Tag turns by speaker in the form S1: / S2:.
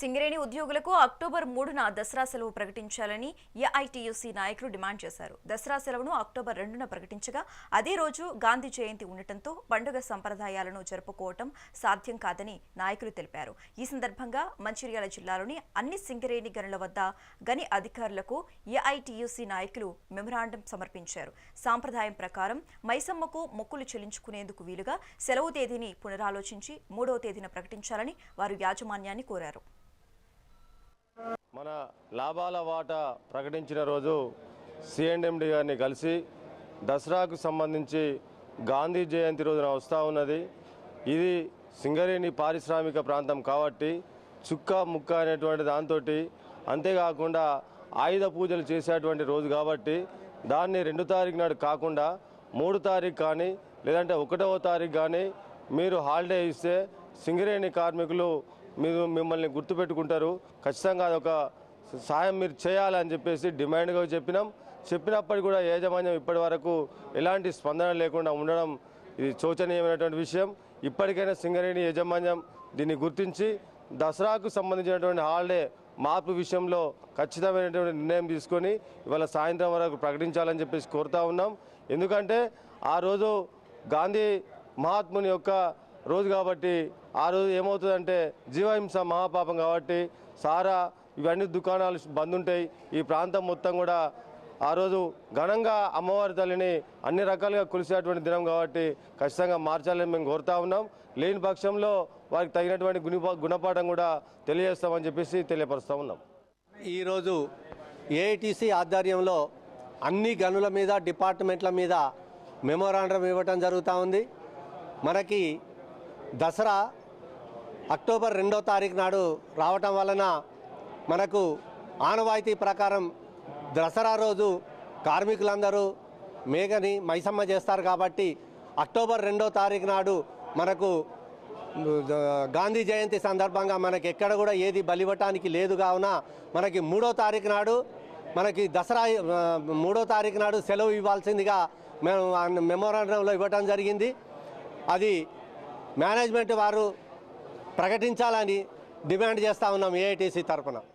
S1: సింగరేణి ఉద్యోగులకు అక్టోబర్ మూడున దసరా సెలవు ప్రకటించాలని ఏఐటీయూసీ నాయకులు డిమాండ్ చేశారు. దసరా సెలవును అక్టోబర్ రెండున ప్రకటించగా అదే రోజు గాంధీ జయంతి ఉండటంతో పండుగ సంప్రదాయాలను జరుపుకోవటం సాధ్యం కాదని నాయకులు తెలిపారు. ఈ సందర్భంగా మంచిర్యాల జిల్లాలోని అన్ని సింగరేణి గనుల వద్ద గని అధికారులకు ఏఐటీయూసీ నాయకులు మెమరాండం సమర్పించారు. సాంప్రదాయం ప్రకారం మైసమ్మకు మొక్కులు చెల్లించుకునేందుకు వీలుగా సెలవు తేదీని పునరాలోచించి మూడవ తేదీన ప్రకటించాలని వారు యాజమాన్యాన్ని కోరారు.
S2: మన లాభాల వాటా ప్రకటించిన రోజు సిఎండ్ఎండి గారిని కలిసి దసరాకు సంబంధించి గాంధీ జయంతి రోజున వస్తూ ఉన్నది. ఇది సింగరేణి పారిశ్రామిక ప్రాంతం కాబట్టి చుక్క ముక్క అనేటువంటి దాంతో అంతేకాకుండా ఆయుధ పూజలు చేసేటువంటి రోజు కాబట్టి దాన్ని రెండు తారీఖు నాడు కాకుండా మూడు తారీఖు కానీ లేదంటే ఒకటవ తారీఖు కానీ మీరు హాలిడే ఇస్తే సింగరేణి కార్మికులు మీరు మిమ్మల్ని గుర్తుపెట్టుకుంటారు. ఖచ్చితంగా అదొక సాయం మీరు చేయాలని చెప్పేసి డిమాండ్గా చెప్పినాం. చెప్పినప్పటికీ కూడా యాజమాన్యం ఇప్పటి వరకు ఎలాంటి స్పందన లేకుండా ఉండడం ఇది శోచనీయమైనటువంటి విషయం. ఇప్పటికైనా సింగరేణి యాజమాన్యం దీన్ని గుర్తించి దసరాకు సంబంధించినటువంటి హాలిడే మార్పు విషయంలో ఖచ్చితమైనటువంటి నిర్ణయం తీసుకొని ఇవాళ సాయంత్రం వరకు ప్రకటించాలని చెప్పేసి కోరుతా ఉన్నాం. ఎందుకంటే ఆ రోజు గాంధీ మహాత్ముని యొక్క రోజు కాబట్టి ఆ రోజు ఏమవుతుందంటే జీవహింస మహాపాపం కాబట్టి సారా ఇవన్నీ దుకాణాలు బంద్ ఉంటాయి. ఈ ప్రాంతం మొత్తం కూడా ఆ రోజు ఘనంగా అమ్మవారి తల్లిని అన్ని రకాలుగా కొలిసేటువంటి దినం కాబట్టి ఖచ్చితంగా మార్చాలని మేము కోరుతా ఉన్నాం. లేని పక్షంలో వారికి తగినటువంటి గుణపాఠం కూడా తెలియజేస్తామని చెప్పేసి తెలియపరుస్తూ ఉన్నాం.
S3: ఈరోజు ఏఐటీసీ ఆధ్వర్యంలో అన్ని గనుల మీద డిపార్ట్మెంట్ల మీద మెమోరాండం ఇవ్వటం జరుగుతూ ఉంది. మనకి దసరా అక్టోబర్ రెండో తారీఖు నాడు రావటం వలన మనకు ఆనవాయితీ ప్రకారం దసరా రోజు కార్మికులందరూ మేఘని మైసమ్మ చేస్తారు కాబట్టి అక్టోబర్ రెండో తారీఖు నాడు మనకు గాంధీ జయంతి సందర్భంగా మనకి ఎక్కడ కూడా ఏది బలివటానికి లేదు కావున మనకి మూడో తారీఖు నాడు మనకి దసరా మూడో తారీఖు నాడు సెలవు ఇవ్వాల్సిందిగా మేము మెమోరాండంలో ఇవ్వటం జరిగింది. అది మేనేజ్మెంట్ వారు ప్రకటించాలని డిమాండ్ చేస్తూ ఉన్నాం ఏఐటీసీ తరఫున